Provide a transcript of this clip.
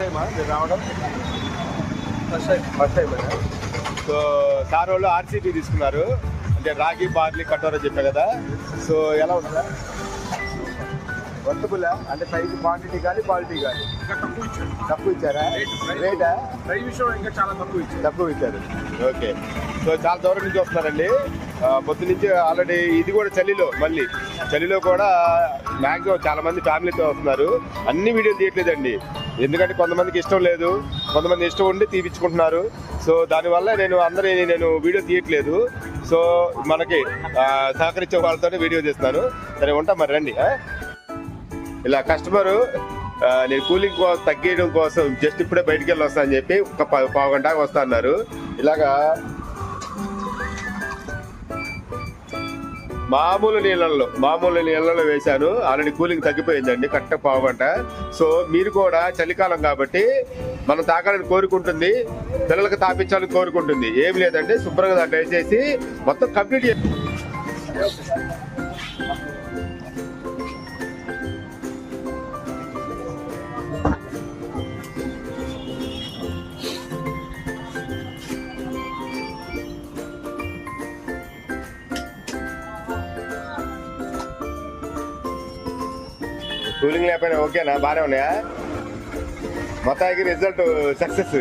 టైమా? మీరు రావడం? First time first time so sir వాళ్ళు ఆర్సీబీ తీసుకున్నారు. అంటే రాగి బార్లీ కట్టోరా చెప్పా కదా. సో ఎలా ఉంటుందా వర్తబుల్? అంటే సైజ్ క్వాంటిటీ కానీ క్వాలిటీ కానీ? తక్కువ ఇచ్చారా. రేట్ ప్రైస్ ఇంకా చాలా తక్కువ ఇచ్చాడు తక్కువ ఇచ్చారు. ఓకే. సో చాలా దూరం నుంచి వస్తున్నారండి. పొద్దు నుంచి ఆల్రెడీ ఇది కూడా చలిలో మళ్ళీ. చలిలో కూడా మ్యాక్సిమం చాలా మంది ఫ్యామిలీతో వస్తున్నారు. అన్ని వీడియోలు తీయట్లేదండి. ఎందుకంటే కొంతమందికి ఇష్టం లేదు కొంతమంది ఇష్టం ఉండి తీపించుకుంటున్నారు సో దానివల్ల నేను అందరి నేను వీడియో తీయట్లేదు. సో మనకి సహకరించే వాళ్ళతోనే వీడియో తీస్తున్నాను. సరే ఉంటా మరి రండి ఇలా కస్టమరు నేను కూలింగ్ కోసం తగ్గేయడం కోసం జస్ట్ ఇప్పుడే బయటికి వెళ్ళి వస్తా అని చెప్పి ఒక పావు గంట వస్తా అన్నారు. ఇలాగా మామూలు నీళ్ళల్లో మామూలు నీళ్ళలో వేశాను. ఆల్రెడీ కూలింగ్ తగ్గిపోయిందండి కరెక్ట్ పావంట సో మీరు కూడా చలికాలం కాబట్టి మనం తాగాలని కోరుకుంటుంది పిల్లలకు తాపించాలని కోరుకుంటుంది. ఏం లేదండి శుభ్రంగా దాంట్లో వేసేసి మొత్తం కంప్లీట్ చేయాలి కూలింగ్ లేకపోయినా ఓకేనా? బాగానే ఉన్నాయా? మొత్తానికి రిజల్ట్ సక్సెస్